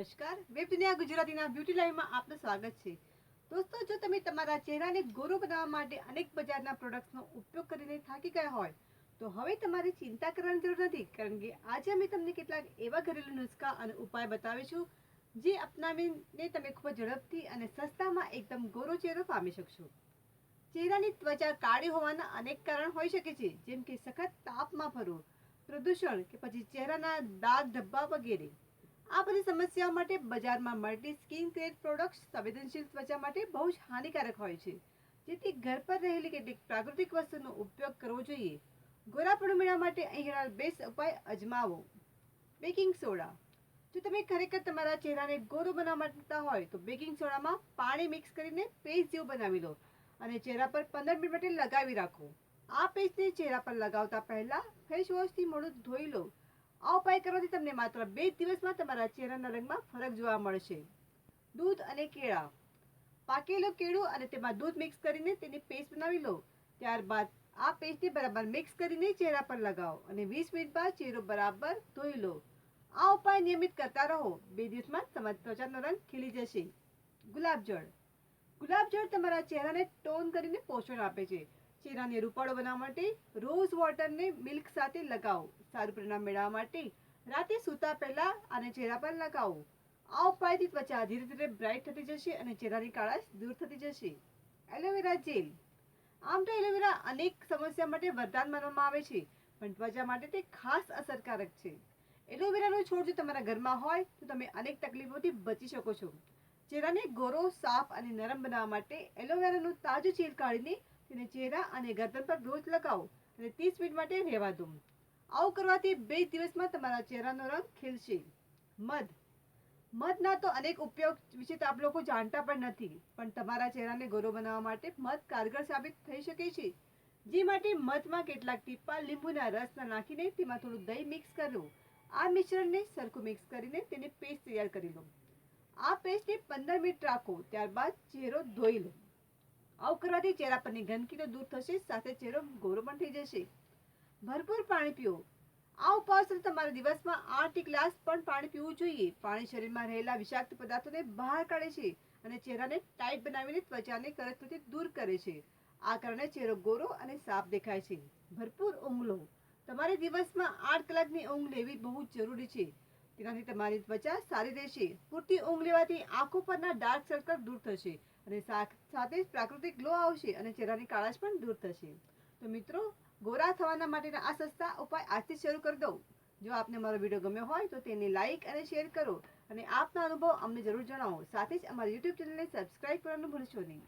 નમસ્કાર. વેબ દુનિયા ગુજરાતીના બ્યુટી લાઈવમાં આપનું સ્વાગત છે. દોસ્તો, જો તમે તમારા ચહેરાને ગોરો બનાવવા માટે અનેક બજારના પ્રોડક્ટ્સનો ઉપયોગ કરીને થાકી ગયા હોય, તો હવે તમારે ચિંતા કરવાની જરૂર નથી, કારણ કે આજે અમે તમને કેટલાક એવા ઘરેલું નુસ્ખા અને ઉપાય બતાવીશું, જે અપનાવીને તમે ખૂબ ઝડપથી અને સસ્તામાં એકદમ ગોરો ચહેરો પામી શકશો. ચહેરાની ત્વચા કાળી હોવાના અનેક કારણ હોઈ શકે છે, જેમ કે સખત તાપમાં ફરવું પ્રદૂષણ કે પછી ચહેરાના દાગ ધબ્બા વગેરે. આ બધી સમસ્યાઓ માટે બજારમાં મળતી સ્કિન કેર પ્રોડક્ટ્સ સંવેદનશીલ ત્વચા માટે બહુ જ હાનિકારક હોય છે. જેથી ઘર પર રહેલી કેટલીક પ્રાકૃતિક વસ્તુનો ઉપયોગ કરવો જોઈએ. ગોરાપણું મેળવવા માટે અહીં બેસ્ટ ઉપાય અજમાવો. બેકિંગ સોડા જો તમે ખરેખર તમારા ચહેરાને ગોરો બનાવવા માંગતા હોય તો બેકિંગ સોડામાં પાણી મિક્સ કરીને પેસ્ટ જેવું બનાવી લો અને ચહેરા પર પંદર મિનિટ માટે લગાવી રાખો. આ પેસ્ટને ચહેરા પર લગાવતા પહેલાં ફેસ વોશથી મોઢું ધોઈ લો. આ ઉપાય કરવાથી તમને માત્ર બે દિવસમાં તમારા ચહેરાના રંગમાં ફરક જોવા મળશે. દૂધ અને કેળા. પાકેલું કેળું અને તેમાં દૂધ મિક્સ કરીને તેની પેસ્ટ બનાવી લો. ત્યારબાદ આ પેસ્ટને બરાબર મિક્સ કરીને ચહેરા પર લગાવો અને વીસ મિનિટ બાદ ચહેરો બરાબર ધોઈ લો. આ ઉપાય નિયમિત કરતા રહો. બે દિવસમાં તમારી ત્વચાનો રંગ ખીલી જશે. ગુલાબજળ. ગુલાબજળ તમારા ચહેરાને ટોન કરીને પોષણ આપે છે. ચહેરાને રૂપાળો બનાવવા માટે રોઝ વોટરને મિલ્ક સાથે લગાવો. સારું પરિણામ મેળવવા માટે રાતે સૂતા પહેલા આને ચહેરા પર લગાવો. આ ઉપાયથી ત્વચા ધીરે ધીરે બ્રાઇટ થતી જશે અને ચહેરાની કાળાશ દૂર થતી જશે. Aloe vera gel. આમ તો એલોવેરા અનેક સમસ્યા માટે વરદાન માનવામાં આવે છે, પણ ત્વચા માટે તે ખાસ અસરકારક છે. એલોવેરાનો છોડ જો તમારા ઘરમાં હોય, તો તમે અનેક તકલીફોથી બચી શકો છો. ચહેરાને ગોરો, સાફ અને નરમ બનાવવા માટે એલોવેરાનું તાજું છેલ કાઢીને તેને ચહેરા અને ગરદન પર રોજ લગાવો અને ત્રીસ મિનિટ માટે રહેવા દો. આવું કરવાથી બે દિવસમાં તમારા ચહેરાનો રંગ ખીલશે. મધ. મધના તો અનેક ઉપયોગ વિશે તો આપ લોકો જાણતા પણ નથી, પણ તમારા ચહેરાને ગોરો બનાવવા માટે મધ કારગર સાબિત થઈ શકે છે. જે માટે મધમાં કેટલાક ટીપા લીંબુના રસના નાખીને તેમાં થોડું દહીં મિક્સ કરો. આ મિશ્રણને સરખું મિક્સ કરીને તેને પેસ્ટ તૈયાર કરી લો. આ પેસ્ટને પંદર મિનિટ રાખો, ત્યારબાદ ચહેરો ધોઈ લો. આવું કરવાથી ચહેરા પરની ગંદકી તો દૂર થશે, સાથે ચહેરો ગોરો પણ થઈ જશે. ભરપૂર પાણી પીઓ. આ ઉપવાસ તમારે દિવસમાં આઠ ગ્લાસ પણ પાણી પીવું જોઈએ. પાણી શરીરમાં રહેલા વિષાક્ત પદાર્થોને બહાર કાઢે છે અને ચહેરાને ટાઈટ બનાવીને ત્વચાને કરચથી દૂર કરે છે. આ કારણે ચહેરો ગોરો અને સાફ દેખાય છે. ભરપૂર ઊંઘ લો તમારે દિવસમાં આઠ કલાકની ઊંઘ લેવી બહુ જરૂરી છે. તેનાથી તમારી ત્વચા સારી રહેશે. પૂરતી ઊંઘ લેવાથી આંખો પરના ડાર્ક સર્કલ દૂર થશે અને સાથે જ પ્રાકૃતિક ગ્લો આવશે અને ચહેરાની કાળાશ પણ દૂર થશે. તો મિત્રો, ગોરા થવાના માટેના આ સસ્તા ઉપાય આજથી શરૂ કરી દઉં. જો આપને મારો વીડિયો ગમ્યો હોય તો તેને લાઇક અને શેર કરો અને આપના અનુભવ અમને જરૂર જણાવો. સાથે જ અમારી યુટ્યુબ ચેનલને સબસ્ક્રાઇબ કરવાનું ભૂલશો નહીં.